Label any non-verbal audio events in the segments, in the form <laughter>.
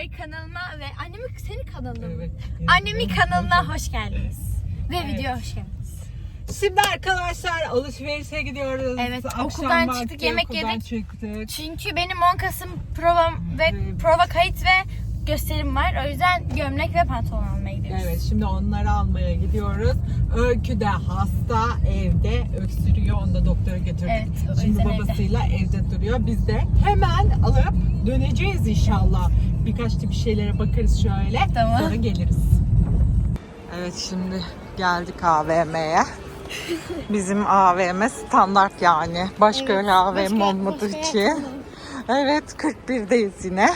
Merhabalar kanalıma ve annemin senin kanalına mı? Evet. Annemin kanalına hoş geldiniz. Ve video hoş geldiniz. Şimdi arkadaşlar alışverişe gidiyoruz. Evet, Akşam okuldan çıktık, yemek okuldan yedik. çıktık. Çünkü benim 10 Kasım provam ve Evet. prova kayıt ve gösterim var. O yüzden gömlek ve pantolon almaya gidiyoruz. Evet şimdi onları almaya gidiyoruz. Öykü de hasta evde öksürüyor. Onu da doktora götürdük. Evet, şimdi babasıyla evde. duruyor. Biz de hemen alıp döneceğiz inşallah. Birkaç tip şeylere bakarız şöyle. Tamam. Sonra geliriz. Evet şimdi geldik AVM'ye. <laughs> Bizim AVM standart yani. Başka öyle AVM başka- olmadığı için. Evet 41'deyiz yine.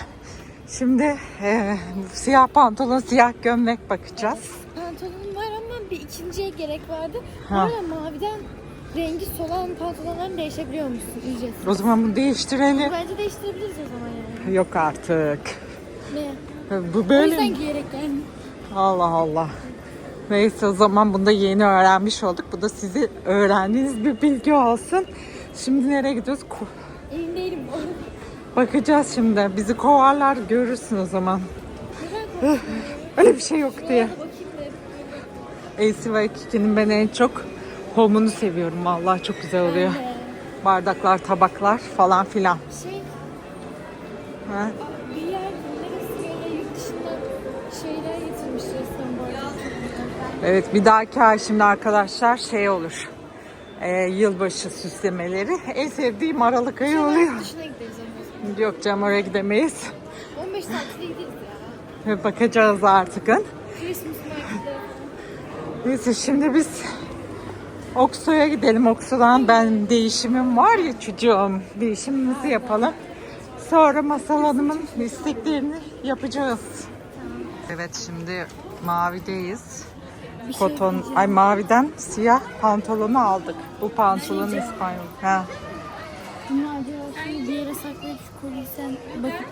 Şimdi e, siyah pantolon, siyah gömlek bakacağız. Pantolonum var ama bir ikinciye gerek vardı. Bu Ha. arada maviden rengi solan pantolonlarını değişebiliyor musun? Ücretsiz. O zaman bunu değiştirelim. Bence değiştirebiliriz o zaman yani. Yok artık. Ne? Bu O böyle yüzden mi? giyerek geldim. Allah Allah. Neyse o zaman bunu da yeni öğrenmiş olduk. Bu da sizi öğrendiğiniz bir bilgi olsun. Şimdi nereye gidiyoruz? Emin değilim bu. Bakacağız şimdi. Bizi kovarlar görürsün o zaman. Öyle bir şey yok diye. AC ve Kiki'nin ben en çok homunu seviyorum. Vallahi çok güzel oluyor. Bardaklar, tabaklar falan filan. Şey, Ha? bir yer neresi böyle yurt dışından şeyler getirmiş resmen bu arada. Evet bir dahaki ay şimdi arkadaşlar şey olur. Ee, yılbaşı süslemeleri. En sevdiğim Aralık ayı oluyor. Yurt dışına gideriz ama. Yok canım oraya gidemeyiz. 15 tatile gideriz ya. Bakacağız artık. Christmas. Neyse şimdi biz Okso'ya gidelim. Okso'dan ben değişimim var ya çocuğum. Değişimimizi yapalım. Sonra Masal Hanım'ın isteklerini yapacağız. Evet şimdi mavideyiz. Şey Koton, ay maviden siyah pantolonu aldık. Bu pantolon İspanyol. Ha. Bunu acaba şimdi bir yere saklayıp şu kolyeyi sen bakıp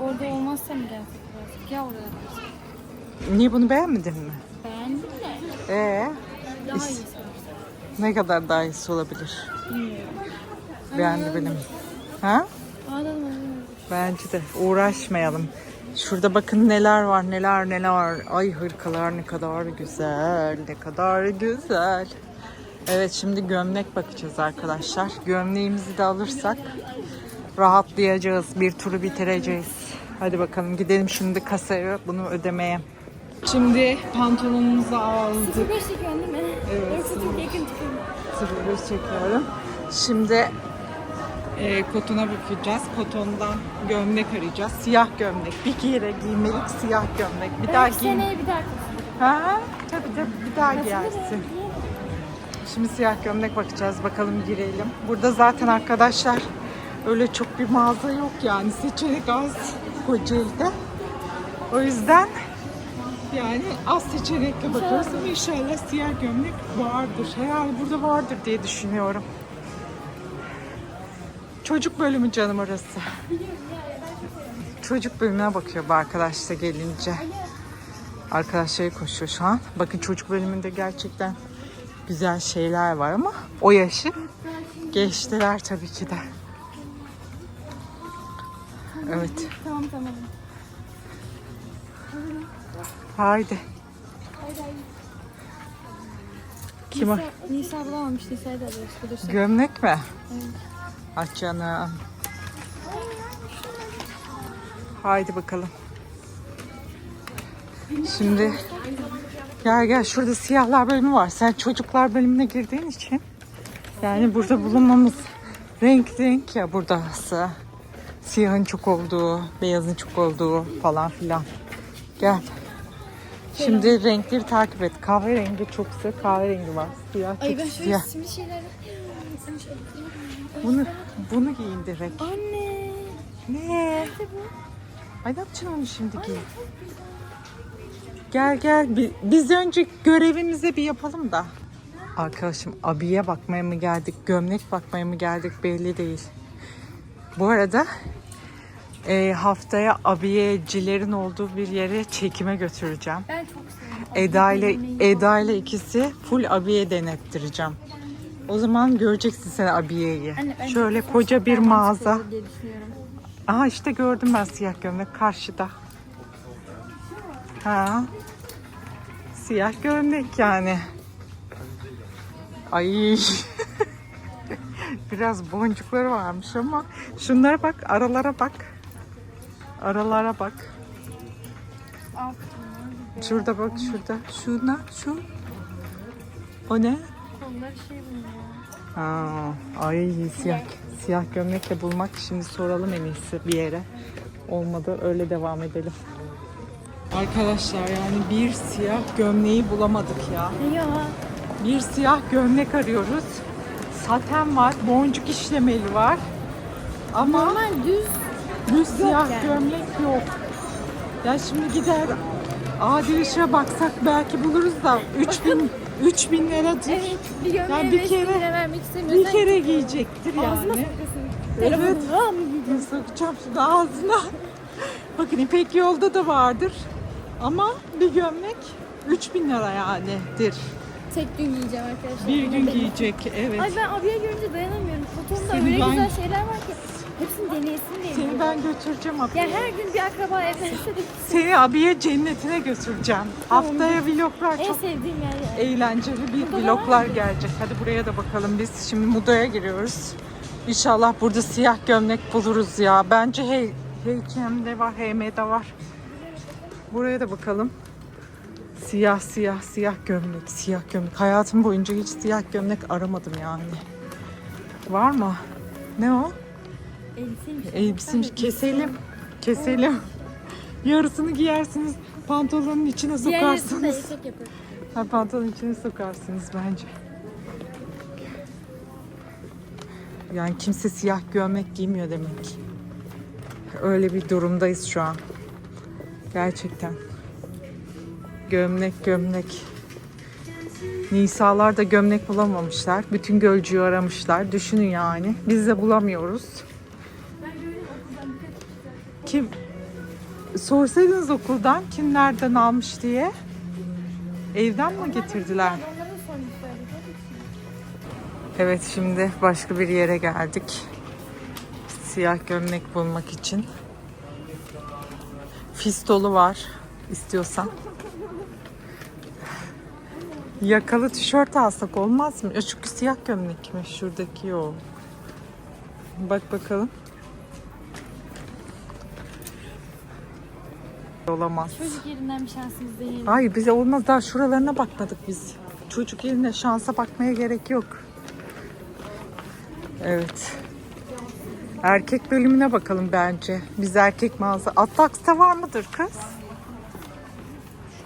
orada olmazsa mı gelsek birazcık? Ya orada da Niye bunu beğenmedin mi? Beğendim de Ee, daha is- iyi sanırsam. ne kadar daha iyisi olabilir? Bilmiyorum. Beğendi benim. Ha? Adam adam. Bence de uğraşmayalım. Şurada bakın neler var neler neler. Ay hırkalar ne kadar güzel. Ne kadar güzel. Evet şimdi gömlek bakacağız arkadaşlar. Gömleğimizi de alırsak rahatlayacağız. Bir turu bitireceğiz. Hadi bakalım gidelim şimdi kasaya bunu ödemeye. Şimdi pantolonumuzu aldık. 05 çekiyorsun değil mi? Evet. Çok yakın tutuyorum. Sırrı çekiyorum. Şimdi e, kotona bakacağız. Kotondan gömlek arayacağız. Siyah gömlek. Bir kere giymelik siyah gömlek. Bir daha Belki giy. seneye bir daha. Ha? Tabii tabii bir daha giyersin. Şimdi siyah gömlek bakacağız. Bakalım girelim. Burada zaten arkadaşlar öyle çok bir mağaza yok yani. Seçenek az Kocaeli'de. O yüzden yani az seçenekle bakıyoruz ama inşallah siyah gömlek vardır. Herhalde burada vardır diye düşünüyorum. Çocuk bölümü canım orası. Çocuk bölümüne bakıyor bu arkadaş da gelince. Arkadaşları koşuyor şu an. Bakın çocuk bölümünde gerçekten güzel şeyler var ama o yaşı geçtiler tabii ki de. Evet. Tamam tamam. Haydi. Kim o? Nisa, Nisa bulamamış. Nisa'yı da. Bulursak. Gömlek mi? Evet. Aç canım. Haydi bakalım. Şimdi gel gel şurada siyahlar bölümü var. Sen çocuklar bölümüne girdiğin için yani burada bulunmamız renk renk ya buradası. Siyahın çok olduğu, beyazın çok olduğu falan filan. Gel. Şimdi renkleri takip et. Kahverengi çok güzel kahverengi var. Siyah çok Ay ben şöyle siyah. simli şeyler... Bunu, bunu giyin direkt. Anne. Ne? Ne bu? Ay ne yapacaksın onu şimdi giy? Gel gel Bi- biz önce görevimizi bir yapalım da. Arkadaşım abiye bakmaya mı geldik, gömlek bakmaya mı geldik belli değil. Bu arada e, haftaya abiyecilerin olduğu bir yere çekime götüreceğim. Ben çok seviyorum. Eda ile Eda ile ikisi full abiye denettireceğim. O zaman göreceksin sen abiyeyi. Anne, Şöyle koca bir mağaza. düşünüyorum. Aha işte gördüm ben siyah gömlek karşıda. Ha. Siyah gömlek yani. Ay. <laughs> Biraz boncukları varmış ama şunlara bak, aralara bak. Aralara bak. Şurada bak, şurada. Şuna, şu. O ne? Onlar şey. Ha, ay siyah siyah gömlek de bulmak şimdi soralım en iyisi bir yere. Olmadı öyle devam edelim. Arkadaşlar yani bir siyah gömleği bulamadık ya. Ya. Bir siyah gömlek arıyoruz. Saten var, boncuk işlemeli var. Ama Normal düz. düz siyah yani. gömlek yok. Ya şimdi gider Adil işe baksak belki buluruz da 3000 3000 liradır. Evet. Bir gömleğe Yani bir kere- vermek istemiyorsan. Bir kere giyecektir Ağzına yani. Evet. Telefonunu al mı gidiyorsun? Sokacağım şimdi ağzına. Bakın İpek yolda da vardır. Ama bir gömlek 3000 lira yanidir. Tek gün giyeceğim arkadaşlar. Bir gün giyecek evet. Ay ben abiye görünce dayanamıyorum. Seni öyle ben- güzel şeyler var ki. Hepsini deneyesin diye. Seni ben götüreceğim Ya abiye. her gün bir akraba evlense de <laughs> Seni abiye cennetine götüreceğim. Haftaya vloglar en çok sevdiğim yer yani. eğlenceli bir Burada vloglar gelecek. Hadi buraya da bakalım biz. Şimdi Muda'ya giriyoruz. İnşallah burada siyah gömlek buluruz ya. Bence hey, H&M'de var, HM'de var. Buraya da bakalım. Siyah siyah siyah gömlek, siyah gömlek. Hayatım boyunca hiç siyah gömlek aramadım yani. Var mı? Ne o? Elbiseymiş. Elbiseymiş. Keselim. Keselim. Yarısını giyersiniz. Pantolonun içine sokarsınız. Ha, pantolonun içine sokarsınız bence. Yani kimse siyah gömlek giymiyor demek. Öyle bir durumdayız şu an. Gerçekten. Gömlek gömlek. Nisalar da gömlek bulamamışlar. Bütün gölcüyü aramışlar. Düşünün yani. Biz de bulamıyoruz. Kim? Sorsaydınız okuldan kim nereden almış diye. Evden mi getirdiler? Evet şimdi başka bir yere geldik. Siyah gömlek bulmak için. Fistolu var istiyorsan. Yakalı tişört alsak olmaz mı? Çünkü siyah gömlek mi? Şuradaki o. Bak bakalım. Olamaz. Çocuk yerinden bir şansımız değil. Hayır bize olmaz daha şuralarına bakmadık biz. Çocuk yerine şansa bakmaya gerek yok. Evet. Erkek bölümüne bakalım bence. Biz erkek mağaza. Atlaks'ta var mıdır kız?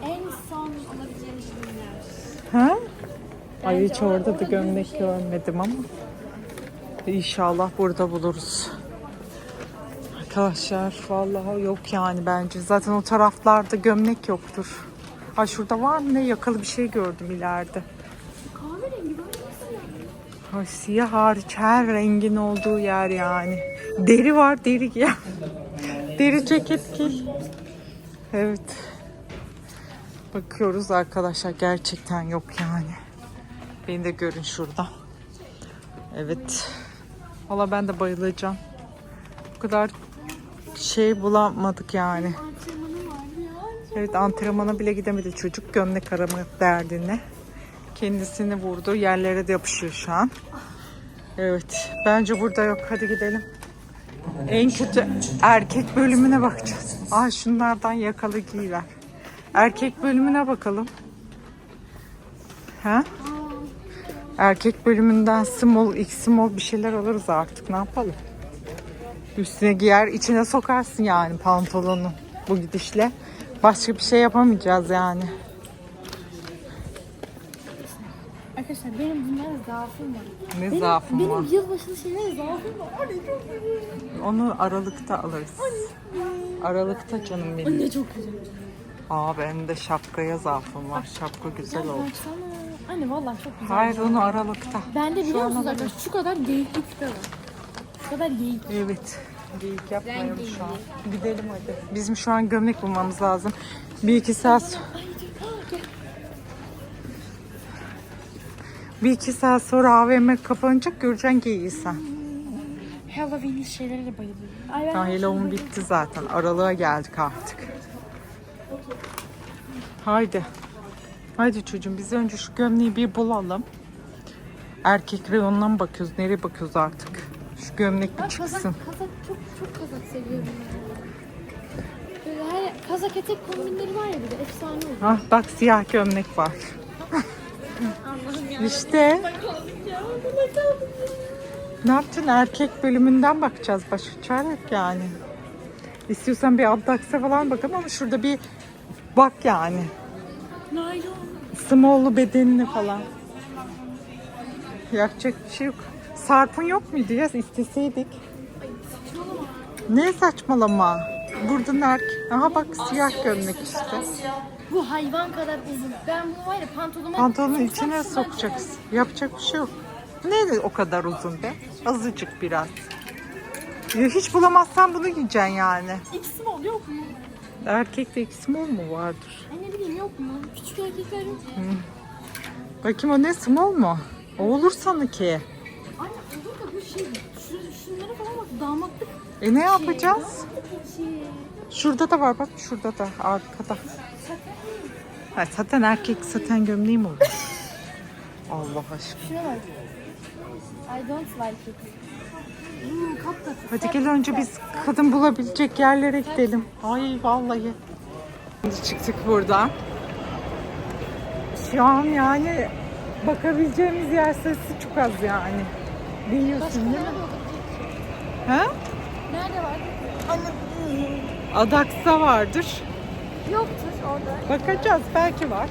En son olabileceğin ürünler. Ha? Ay hiç or- orada da gömlek şey- görmedim ama. İnşallah burada buluruz. Arkadaşlar vallahi yok yani bence. Zaten o taraflarda gömlek yoktur. Ay şurada var mı ne yakalı bir şey gördüm ileride. Ay, siyah hariç her rengin olduğu yer yani. Deri var deri giy. deri ceket giy. Evet. Bakıyoruz arkadaşlar gerçekten yok yani. Beni de görün şurada. Evet. Valla ben de bayılacağım. Bu kadar şey bulamadık yani. Evet antrenmana bile gidemedi çocuk gömlek arama derdine. Kendisini vurdu. Yerlere de yapışıyor şu an. Evet. Bence burada yok. Hadi gidelim. En kötü erkek bölümüne bakacağız. Ay şunlardan yakalı giyiver. Erkek bölümüne bakalım. Ha? Erkek bölümünden small, x small bir şeyler alırız artık. Ne yapalım? Üstüne giyer, içine sokarsın yani pantolonu bu gidişle. Başka bir şey yapamayacağız yani. Arkadaşlar benim bunlara zaafım var. Ne Benim, zaafım benim var. yılbaşı şeylere zaafım var. Anne çok güzel. Onu Aralık'ta alırız. Aralık'ta canım benim. Anne çok güzel. Aa benim de şapkaya zaafım var. Şapka güzel oldu. Baksana. Anne vallahi çok güzel. Hayır onu Aralık'ta. Ben de biliyor musunuz arkadaşlar şu kadar geyikli küpe var. Şu kadar geyik. Evet. Geyik yapmayalım şu an. Gidelim hadi. Bizim şu an gömlek bulmamız lazım. Bir iki saat Ay bir iki saat sonra AVM kapanacak göreceksin geyiği sen. Halloween şeylere de bayılıyorum. Ay ben Halloween bitti zaten. Aralığa geldik artık. Haydi. Haydi çocuğum biz önce şu gömleği bir bulalım. Erkek reyonuna mı bakıyoruz? Nereye bakıyoruz artık? Şu gömlek bir Ben kazak, çıksın. kazak çok çok kazak seviyorum ya. Böyle her kazak etek kombinleri var ya bir de efsane oluyor. Ah bak siyah gömlek var. İşte ne yaptın? Erkek bölümünden bakacağız. Başka çare yok yani. İstiyorsan bir abdaksa falan bakalım ama şurada bir bak yani. Naylon. Small'lu bedenini falan. Yapacak bir şey yok. Sarp'ın yok muydu ya isteseydik? Ne saçmalama. Buradan erkek. Aha bak siyah gömlek işte. Bu hayvan kadar uzun. Ben bunu var ya pantolonuma... Pantolonun soksam içine şuradan sokacaksın. Yapacak bir şey yok. Ne o kadar uzun be? Azıcık biraz. Ya hiç bulamazsan bunu giyeceksin yani. çıkar. İkisi mi oluyor yok mu? Erkekte iki small mu vardır? Ay ne bileyim yok mu? Küçük erkekler yok mu? Bakayım o ne small mu? O olur sanki. Anne olur da bu şey, şu, şunlara falan bak damatlık E ne yapacağız? şey. Şurada da var bak şurada da arkada. Ha, zaten erkek saten gömleği mi olur? Allah aşkına. Şuna bak. I don't like it. Hmm, kapkatı. Hadi gel önce biz kadın bulabilecek yerlere gidelim. Ay vallahi. Şimdi çıktık buradan. Şu an yani bakabileceğimiz yer sayısı çok az yani. Biliyorsun değil mi? Ha? Nerede var? Adaks'ta vardır. Yoktur orada. Bakacağız belki var.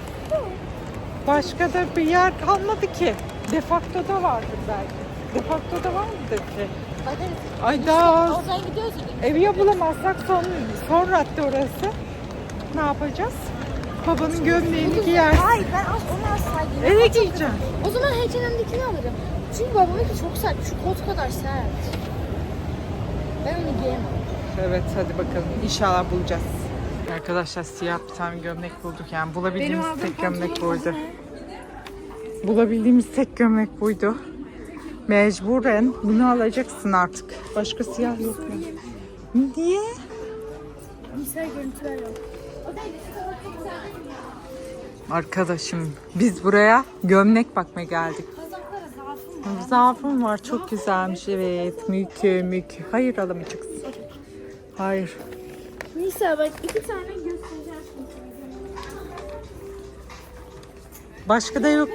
Başka da bir yer kalmadı ki. Defakto da vardır belki. Defakto da var mıdır ki? Bakarız. Ay daha Oradan gidiyoruz. evi ya bulamazsak son, son radde orası. Ne yapacağız? Babanın gömleğini giyersin. Hayır ben az onu asla giymem. Eve giyeceğim. O zaman H&M'dekini alırım. Çünkü babamınki çok sert. Şu kot kadar sert. Ben onu giyemem. Evet hadi bakalım. İnşallah bulacağız. Arkadaşlar siyah bir tane gömlek bulduk. Yani bulabildiğimiz tek gömlek buydu. Bulabildiğimiz tek gömlek buydu. Mecburen bunu alacaksın artık. Başka siyah yok mu? Niye? Bilgisayar görüntüler yok. Arkadaşım biz buraya gömlek bakmaya geldik. Zaafım var çok güzelmiş evet. Mükü mükü. Hayır alamayacaksın. Hayır. Nisa bak iki tane göstereceğim. Başka da yok.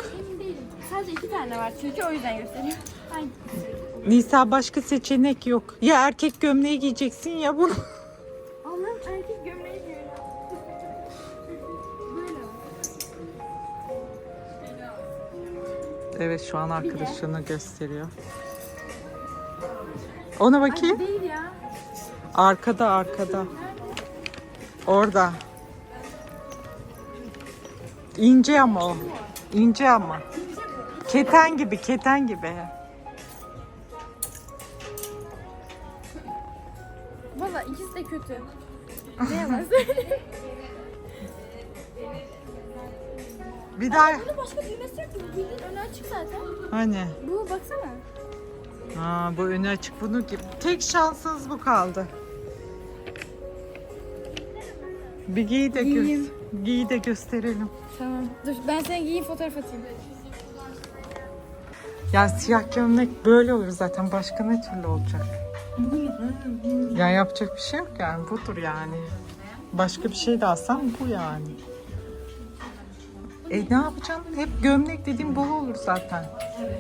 Sadece iki tane var çünkü o yüzden göstereyim. Ay. Nisa başka seçenek yok. Ya erkek gömleği giyeceksin ya bunu. <laughs> Allah'ım erkek gömleği var. Evet şu an arkadaşını gösteriyor. Ona bakayım. Ay değil ya. Arkada arkada. Orada. İnce ama o. İnce ama. Keten gibi, keten gibi. Valla ikisi de kötü. Ne <laughs> yalan söyleyeyim. Bir daha Bunun başka düğmesi yok mu? Bildiğin önü açık zaten. hani. Bu baksana. Ha, bu önü açık bunu gibi. Tek şansınız bu kaldı. Bir giy de, gö- Giyeyim. giy de gösterelim. Tamam. Dur ben sana giyeyim fotoğraf atayım. Yani siyah gömlek böyle olur zaten. Başka ne türlü olacak? Yani yapacak bir şey yok yani. Budur yani. Başka bir şey de alsam bu yani. E ne yapacaksın? Hep gömlek dediğim bol olur zaten.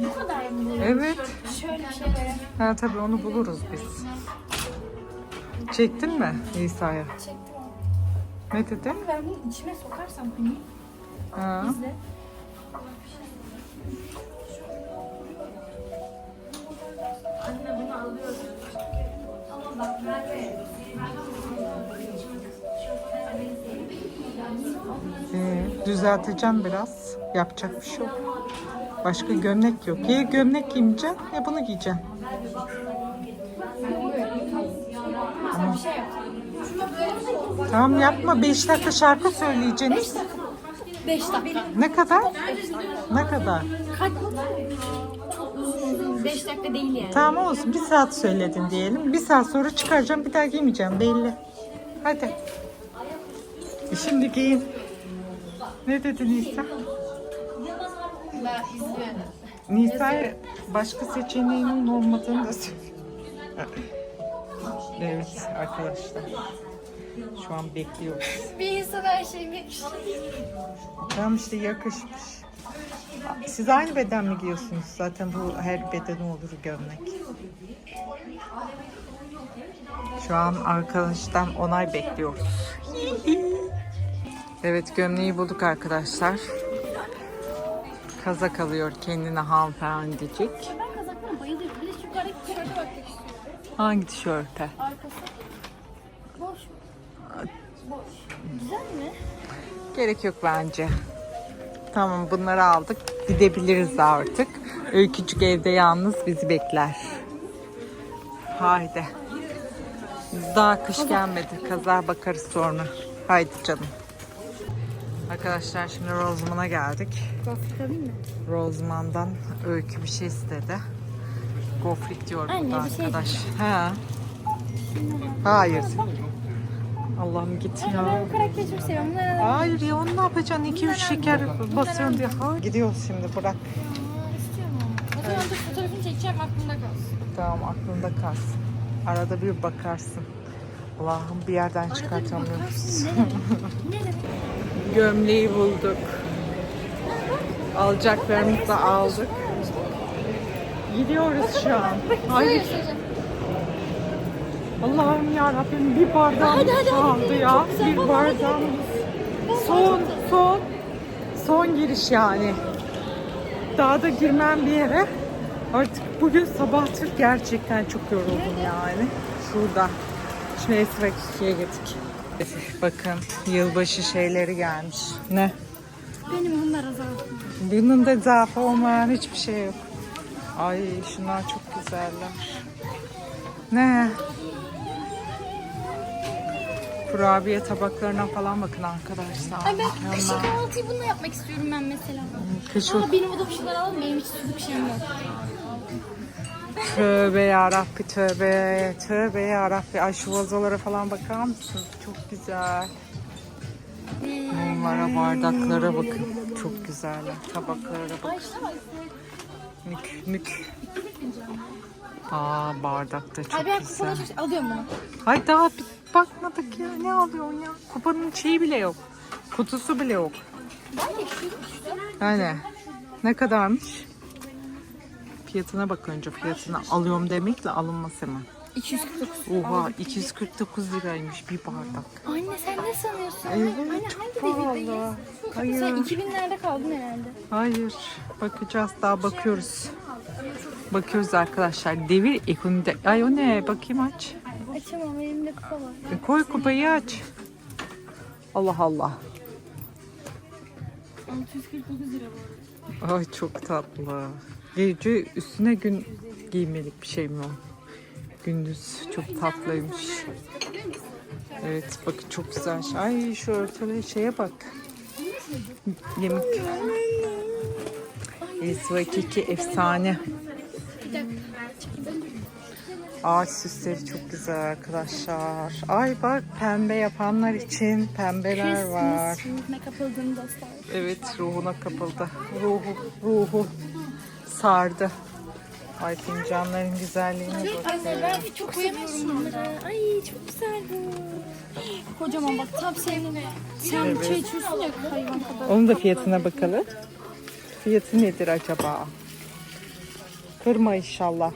Bu kadar mı? Evet. Şöyle bir şeylere Ha tabii onu buluruz biz. Çektin mi İsa'ya? çektim. Ne dedi? Ben bunu içime sokarsam hani Ha. izle. Anne bunu alıyorum. Ama bak Merve. Ee, düzelteceğim biraz. Yapacak bir şey yok. Başka gömlek yok. Ya gömlek giymeyeceğim ya bunu giyeceğim. Sana bir şey yap. Tamam yapma. 5 dakika şarkı söyleyeceksiniz. 5 dakika. Ne kadar? Ne kadar? Kaç? Çok uzun uzun. 5 dakika değil yani. Tamam olsun. Bir saat söyledin diyelim. Bir saat sonra çıkaracağım. Bir daha giymeyeceğim. Belli. Hadi. E Şimdi giyin. Ne dedi Nisa? Nisa başka seçeneğinin olmadığını da söylüyor. <laughs> Evet arkadaşlar. Şu an bekliyoruz. Bir insan her şeyim yakışır. Tamam işte yakışmış. Siz aynı beden mi giyiyorsunuz? Zaten bu her beden olur gömlek. Şu an arkadaştan onay bekliyoruz. Evet gömleği bulduk arkadaşlar. Kazak alıyor kendine hanımefendicik. Ben kazaklara bayılıyorum. Bir de şu yukarıdaki tişörte bakmak istiyorum. Hangi tişörte? Arkası. Boş. Boş. Güzel mi? Gerek yok bence. Tamam bunları aldık. Gidebiliriz artık. Öykücük evde yalnız bizi bekler. Haydi. Daha kış gelmedi. Kaza bakarız sonra. Haydi canım. Arkadaşlar şimdi Rozman'a geldik. Gofret alayım mı? Rozman'dan öykü bir şey istedi. Gofrik diyor Anne, burada bir şey arkadaş. He. Hayır. Allah'ım git ya. ben bu karakteri çok seviyorum. Alayım. Hayır ya onu ne yapacaksın? 2-3 şeker basıyorsun diye. Hayır. Gidiyoruz şimdi bırak. Aa, istiyorum ama. O zaman dur fotoğrafını çekeceğim aklımda kalsın. Tamam aklında kalsın. Arada bir bakarsın. Allah'ım bir yerden çıkartamıyoruz. Bakarsın ne demek? <laughs> Ne demek? Gömleği bulduk. Alacaklarımızı da aldık. Gidiyoruz şu an. Hayır. göstereceğim. Allah'ım ya Rabbim bir hadi. kaldı ya. Bir baba, bardağımız. Son, son, son giriş yani. Daha da girmem bir yere. Artık bugün sabahtır gerçekten çok yoruldum yani. Şurada. Şimdi Esra ikiye gittik. Bakın yılbaşı şeyleri gelmiş. Ne? Benim bunlar azaldı. Bunun da zaafı olmayan hiçbir şey yok. Ay şunlar çok güzeller. Ne? Kurabiye tabaklarına falan bakın arkadaşlar. Ay ben kışın kahvaltıyı bununla yapmak istiyorum ben mesela. Kış Ama benim o da bir şeyler alalım. Benim hiç suluk şeyim yok. Tövbe yarabbi tövbe. Tövbe yarabbi. Ay şu vazolara falan bakar mısınız? Çok güzel. Mumlara, bardaklara bakın. Çok güzeller. Tabaklara bakın. Mük mük. Aa bardak da çok Ay ben güzel. kupona çok alıyorum bunu. Ay daha bir bakmadık ya. Ne alıyorsun ya? Kupanın şeyi bile yok. Kutusu bile yok. Yani ne kadarmış? Fiyatına bak önce fiyatına alıyorum demekle alınmaz hemen. 249. Oha 249 liraymış bir bardak. Anne sen ne sanıyorsun? Evet, Anne çok hangi pahalı. devirdeyiz? Hayır. Sen 2000'lerde kaldın herhalde. Hayır bakacağız daha bakıyoruz. Bakıyoruz arkadaşlar. Devir ekonomide. Ay o ne? Bakayım aç. Açamam elimde kupa var. E, koy kupayı aç. Allah Allah. 649 lira bu Ay çok tatlı. Gece üstüne gün giymelik bir şey mi o? Gündüz çok tatlıymış. Evet bakın çok güzel. Ay şu örtülü şeye bak. Yemek. Esva Kiki efsane. Bir. Ağaç süsleri çok güzel arkadaşlar. Ay bak pembe yapanlar için pembeler var. Ruhuna dostlar. Evet ruhuna kapıldı. Ruhu, ruhu sardı. Ay fincanların güzelliğine bak. Anne ben çok seviyorum bunları. Ay çok güzel bu. Kocaman bak tam senin. Sen bu çay içiyorsun ya hayvan kadar. Onun da fiyatına bakalım. Fiyatı nedir acaba? Kırma inşallah.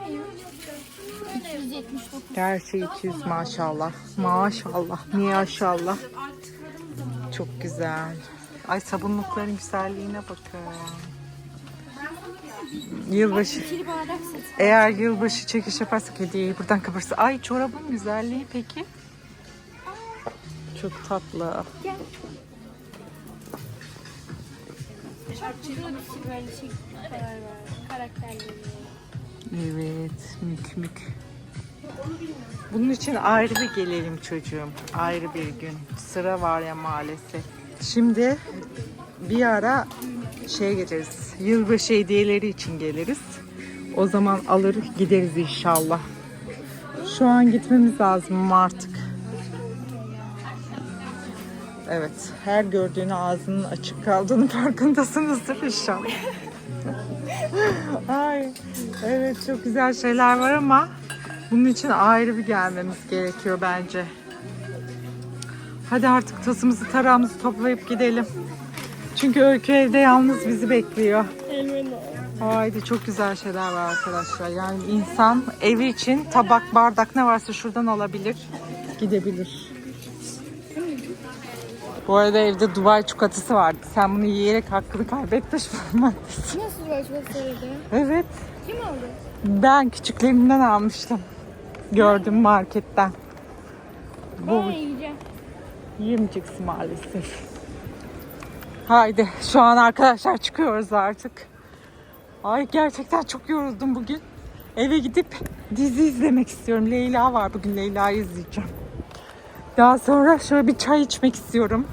279. Her şey 200 maşallah. Maşallah. Maşallah. Çok güzel. Ay sabunlukların güzelliğine bakın. Yılbaşı. Eğer yılbaşı çekiş yaparsak hediyeyi buradan kapırsa. Ay çorabın güzelliği peki. Çok tatlı. Gel. Karar var. Karakterleri. Evet, mük mük. Bunun için ayrı bir gelelim çocuğum. Ayrı bir gün. Sıra var ya maalesef. Şimdi bir ara şey geliriz. Yılbaşı hediyeleri için geliriz. O zaman alır gideriz inşallah. Şu an gitmemiz lazım artık. Evet, her gördüğünü ağzının açık kaldığını farkındasınızdır inşallah. Ay, evet çok güzel şeyler var ama bunun için ayrı bir gelmemiz gerekiyor bence. Hadi artık tasımızı tarağımızı toplayıp gidelim. Çünkü Öykü evde yalnız bizi bekliyor. Haydi çok güzel şeyler var arkadaşlar. Yani insan evi için tabak, bardak ne varsa şuradan alabilir, gidebilir. Bu arada evde Dubai çikolatası vardı. Sen bunu yiyerek hakkını kaybetmiş bulunmaktasın. Nasıl çok sevdi? Evet. Kim aldı? Ben küçüklerinden almıştım. Gördüm marketten. Bu Ben yiyeceğim. yiyemeyeceksin maalesef. Haydi şu an arkadaşlar çıkıyoruz artık. Ay gerçekten çok yoruldum bugün. Eve gidip dizi izlemek istiyorum. Leyla var bugün Leyla'yı izleyeceğim. Daha sonra şöyle bir çay içmek istiyorum.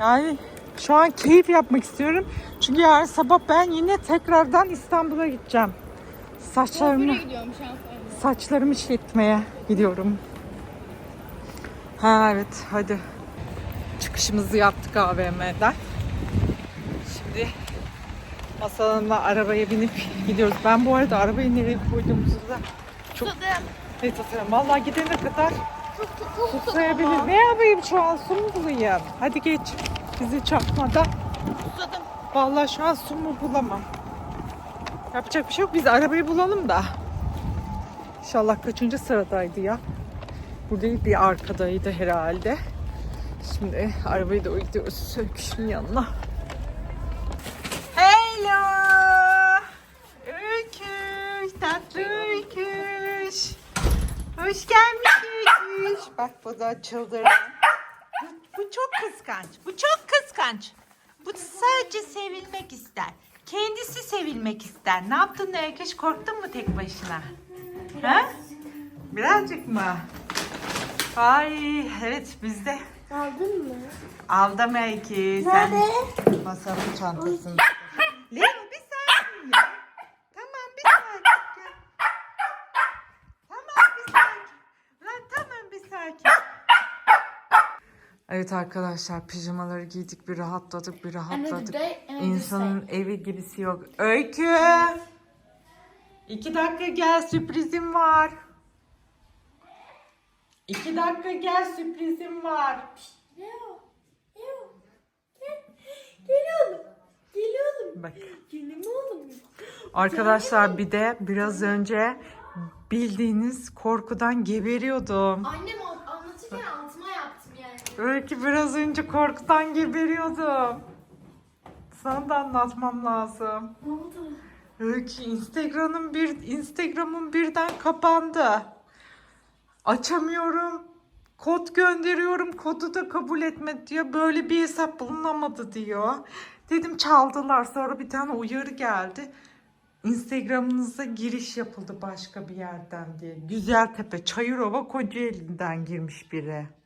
Yani şu an keyif yapmak istiyorum. Çünkü yarın sabah ben yine tekrardan İstanbul'a gideceğim. Saçlarımı saçlarımı şişirtmeye gidiyorum. Ha evet hadi. Çıkışımızı yaptık AVM'den. Şimdi masalımla arabaya binip gidiyoruz. Ben bu arada arabayı nereye koyduğumuzu da çok net hatırlıyorum. Vallahi gidene kadar tutmayabilir. Ne yapayım şu an su mu bulayım? Hadi geç. Bizi çarpmadan. Susadım. Vallahi şu an su mu bulamam. Yapacak bir şey yok. Biz arabayı bulalım da. İnşallah kaçıncı sıradaydı ya? Burada bir arkadaydı herhalde. Şimdi arabayı da gidiyoruz Söküş'ün yanına. Hello! Öyküş, tatlı öyküş. Hoş öyküş. Bak bu da çıldırdı. Bu, bu çok kıskanç. Bu çok kıskanç. Bu sadece sevilmek ister. Kendisi sevilmek ister. Ne yaptın öyküş? Korktun mu tek başına? Ha? Birazcık mı? Ay evet biz de Aldın mı? aldım belki. Sen masanın çantasını. Leo bir sakin ya. Tamam bir sakin. ya. Tamam bir sakin. Lan tamam bir sakin. Evet arkadaşlar pijamaları giydik bir rahatladık bir rahatladık. day İnsanın evi gibisi yok. Öykü. İki dakika gel sürprizim var. İki dakika gel sürprizim var. Bak. Oğlum. Arkadaşlar bir de biraz önce bildiğiniz korkudan geberiyordum. Annem o- anlatırken altıma yaptım yani. Öykü biraz önce korkudan geberiyordum. Sana da anlatmam lazım. Ne oldu? Öykü Instagram'ın bir Instagram'ın birden kapandı. Açamıyorum. Kod gönderiyorum. Kodu da kabul etmedi diyor. Böyle bir hesap bulunamadı diyor. Dedim çaldılar. Sonra bir tane uyarı geldi. Instagram'ınıza giriş yapıldı başka bir yerden diye. Güzeltepe, Çayırova, Kocaeli'nden girmiş biri.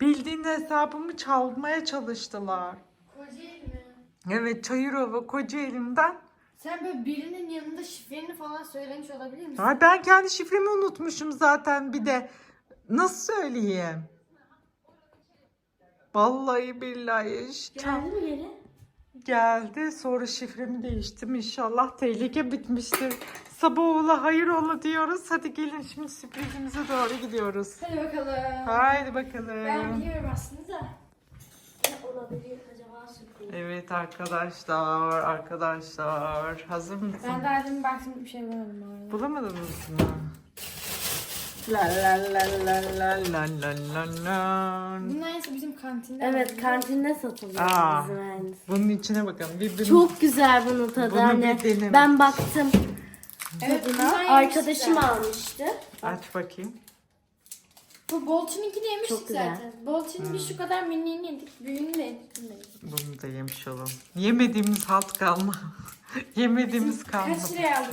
Bildiğin hesabımı çalmaya çalıştılar. Kocaeli mi? Evet Çayırova, Kocaeli'nden Sen böyle birinin yanında şifreni falan söylemiş olabilir misin? Ay ben kendi şifremi unutmuşum zaten bir de. Nasıl söyleyeyim? Vallahi billahi. Geldi mi geri? Geldi. Sonra şifremi değiştim. İnşallah tehlike bitmiştir. Sabah ola hayır ola diyoruz. Hadi gelin şimdi sürprizimize doğru gidiyoruz. Hadi bakalım. Haydi bakalım. Ben biliyorum aslında da. Ne olabilir acaba sürpriz? Evet arkadaşlar, arkadaşlar. Hazır mısın? Ben daha demin baktım bir şey bulamadım. Bulamadınız mı? La la la la la la la la la. Bunlar ise bizim kantinde. Evet var. kantinde satılıyor Aa. bizim aynısı. Bunun içine bakalım. Bir, Çok güzel bunun tadı. Bunu Hani bir ben baktım Evet, tadına. Arkadaşım yemişler. almıştı. Aç bakayım. Bu Bolçin'inkini yemiştik Çok güzel. zaten. Bolçin'in bir şu kadar miniğini yedik. Büyüğünü de yedik. bunu da yemiş olalım. Yemediğimiz halt kalma. <laughs> Yemediğimiz kalmadı. Kaç liraya aldın?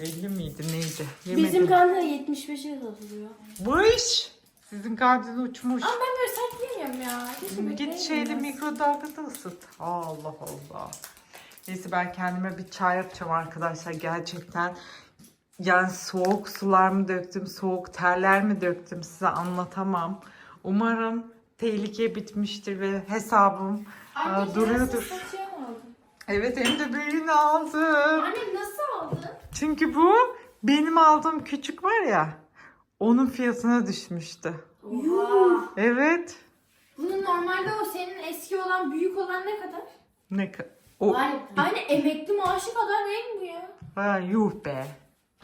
50 miydi neydi? Bizim Yemedim. kantinde 75'e satılıyor. Bu iş. Sizin kardin uçmuş. Ama ben böyle sert yemiyorum ya. Keşke Git yemeyeyim. mikrodalgada ısıt. Allah Allah. Neyse ben kendime bir çay yapacağım arkadaşlar. Gerçekten yani soğuk sular mı döktüm, soğuk terler mi döktüm size anlatamam. Umarım tehlike bitmiştir ve hesabım aa, duruyordur. Evet hem de büyüğünü aldım. Anne nasıl? Çünkü bu benim aldığım küçük var ya onun fiyatına düşmüştü. Oha. Evet. Bunun normalde o senin eski olan büyük olan ne kadar? Ne ka- o Ay, Aynı emekli maaşı kadar değil mi bu ya? ha, yuh be.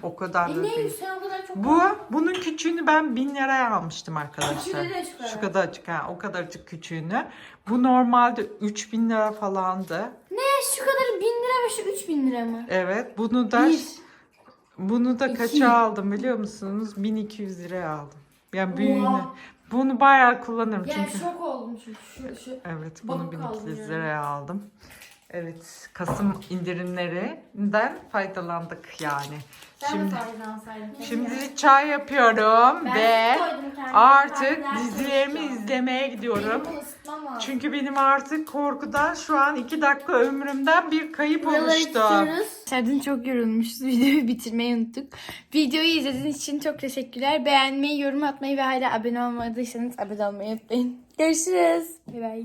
O kadar da E ne değil. sen o kadar çok Bu bunun küçüğünü ben 1000 liraya almıştım arkadaşlar. Küçüğü de şu kadar. Şu kadarcık ha o kadarcık küçüğünü. Bu normalde 3000 lira falandı. Ne şu kadar 1000 lira ve şu 3000 lira mı? Evet bunu da Bir. Bunu da kaça aldım biliyor musunuz? 1200 liraya aldım. Yani büyüğünü. Oha. Bunu bayağı kullanırım Yani çünkü. şok oldum çünkü şu, şu. Evet bunu Bakıp aldım 1200 yani. liraya aldım. Evet Kasım indirimlerinden faydalandık yani. Sen Şimdi şimdi çay yapıyorum Ben ve artık dizilerimi izlemeye gidiyorum. Benim. Çünkü benim artık korkudan şu an iki dakika ömrümden bir kayıp oluştu. Serdin çok yorulmuşuz. <laughs> Videoyu bitirmeyi unuttuk. Videoyu izlediğiniz için çok teşekkürler. Beğenmeyi, yorum atmayı ve hala abone olmadıysanız abone olmayı unutmayın. Görüşürüz. Bay bay.